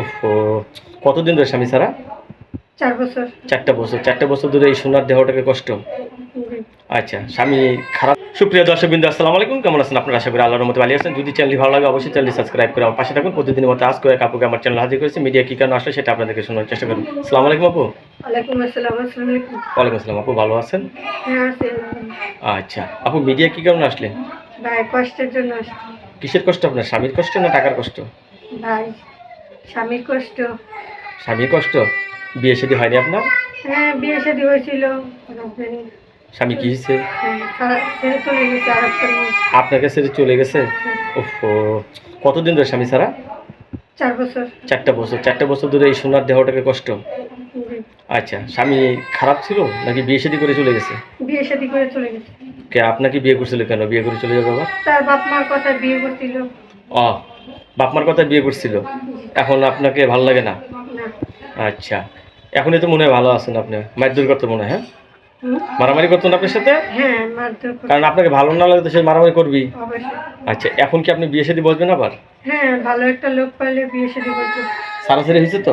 ওহো কতদিন ধরে স্বামী ছাড়া? চার বছর। চারটা বছর চারটা বছর ধরে এই সোনার দেহটাকে কষ্ট। আচ্ছা স্বামী খারাপ। সুপ্রিয় দর্শক বিন্দু আসসালামু আলাইকুম। কেমন আছেন আপনারা? আশা করি আল্লাহর মতো ভালো আছেন। যদি চ্যানেলটি ভালো লাগে অবশ্যই চ্যানেলটি সাবস্ক্রাইব করে আমার পাশে থাকুন। প্রতিদিনের মতো আজ করে কাপুকে আমার চ্যানেল হাজির করেছি। মিডিয়া কী কারণে আসলে সেটা আপনাদেরকে শোনার চেষ্টা করুন আসসালামু আলাইকুম আপু। ওয়ালাইকুম আসসালাম আপু ভালো আছেন? হ্যাঁ আচ্ছা আপু মিডিয়া কী কারণে আসলেন? কষ্টের জন্য কিসের কষ্ট আপনার? স্বামীর কষ্ট না টাকার কষ্ট? ভাই স্বামীর কষ্ট। স্বামীর কষ্ট? বিয়ে শাদী হয়নি আপনার? হ্যাঁ বিয়ে শাদী হয়েছিল। স্বামী কি হয়েছে? হ্যাঁ। আপনার কাছে চলে গেছে? ওহো কতদিন ধরে স্বামী ছাড়া? চার বছর। চারটা বছর চারটা বছর ধরে এই সোনার দেহটাকে কষ্ট? আচ্ছা স্বামী খারাপ ছিল নাকি বিয়ে শাদী করে চলে গেছে? বিয়ে শাদী করে চলে গেছে। কে আপনাকে বিয়ে করছিল কেন? বিয়ে করে চলে যাবে আবার? তার বাপ মার কথা বিয়ে করছিল। ও বাপমার কথা বিয়ে করছিল। এখন আপনাকে ভালো লাগে না? না আচ্ছা। এখনই তো মনে হয় ভালো আছেন আপনি। মারধর করতে মনে হয় হ্যাঁ? মারামারি করতেন আপনার সাথে? হ্যাঁ কারণ আপনাকে ভালো না লাগে তো সে মারামারি করবি আচ্ছা এখন কি আপনি বিয়ে শাদী বসবেন আবার? হ্যাঁ ভালো একটা লোক পাইলে বিয়ে শাদী করতো সারাসারি হয়েছে তো?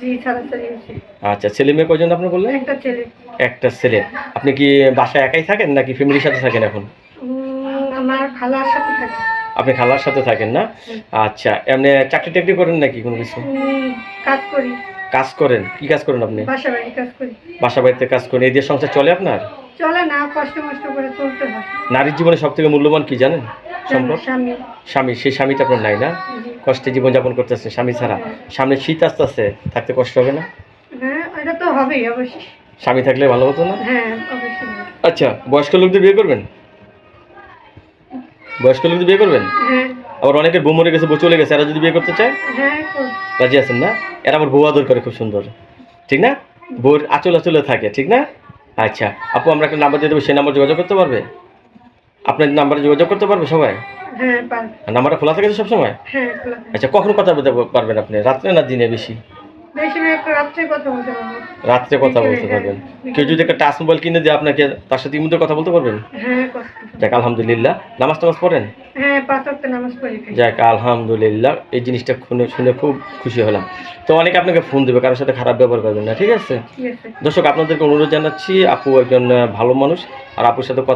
জি ছাড়াছাড়ি হয়েছে। আচ্ছা ছেলে মেয়ে কজন আপনি বললেন? একটা ছেলে। একটা ছেলে। আপনি কি বাসায় একাই থাকেন নাকি ফ্যামিলির সাথে থাকেন এখন? আমার খালার সাথে থাকে। আপনি খালার সাথে থাকেন না? আচ্ছা এমনি চাকরি টাকরি করেন নাকি কোনো কিছু? কাজ করি। কাজ করেন? কি কাজ করেন আপনি? বাসা বাড়িতে কাজ করেন। এই দিয়ে সংসার চলে আপনার? চলে না কষ্ট মষ্ট করে চলতে হয়। নারীর জীবনে সব থেকে মূল্যবান কি জানেন? সম্পদ? স্বামী। স্বামী সেই স্বামীটা আপনার নাই না। কষ্টে জীবনযাপন করতেছে স্বামী ছাড়া। সামনে শীত আসতেছে থাকতে কষ্ট হবে না? হ্যাঁ এটা তো হবেই অবশ্যই। স্বামী থাকলে ভালো হতো না? হ্যাঁ অবশ্যই। আচ্ছা বয়স্ক লোকদের বিয়ে করবেন? বয়স্ক লোকদের বিয়ে করবেন? হ্যাঁ। আবার অনেকের বউ মরে গেছে বউ চলে গেছে এরা যদি বিয়ে করতে চায়? হ্যাঁ রাজি আছেন না? এরা আবার বউ আদর করে খুব সুন্দর। ঠিক না? বউর আচল আচলে থাকে ঠিক না? আচ্ছা আপু আমরা একটা নাম্বার দিয়ে দেবো সেই নাম্বার যোগাযোগ করতে পারবে? আপনার নাম্বারে যোগাযোগ করতে পারবে সবাই? হ্যাঁ নাম্বারটা খোলা থাকে সবসময়? আচ্ছা কখন কথা বলতে পারবেন আপনি? রাত্রে না দিনে বেশি? রাত্রে কথা বলতে হ্যাঁ। পারবেন? কেউ যদি একটা টাচ মোবাইল কিনে দেয় আপনাকে তার সাথে ইমুতে কথা বলতে পারবেন? হ্যাঁ যাক আলহামদুলিল্লাহ। নামাজ টামাজ পড়েন? হ্যাঁ যাক আলহামদুলিল্লাহ। এই জিনিসটা শুনে শুনে খুব খুশি হলাম। তো অনেকে আপনাকে ফোন দেবে কারোর সাথে খারাপ ব্যবহার করবেন না ঠিক আছে? দর্শক আপনাদেরকে অনুরোধ জানাচ্ছি আপু একজন ভালো মানুষ আর আপুর সাথে কথা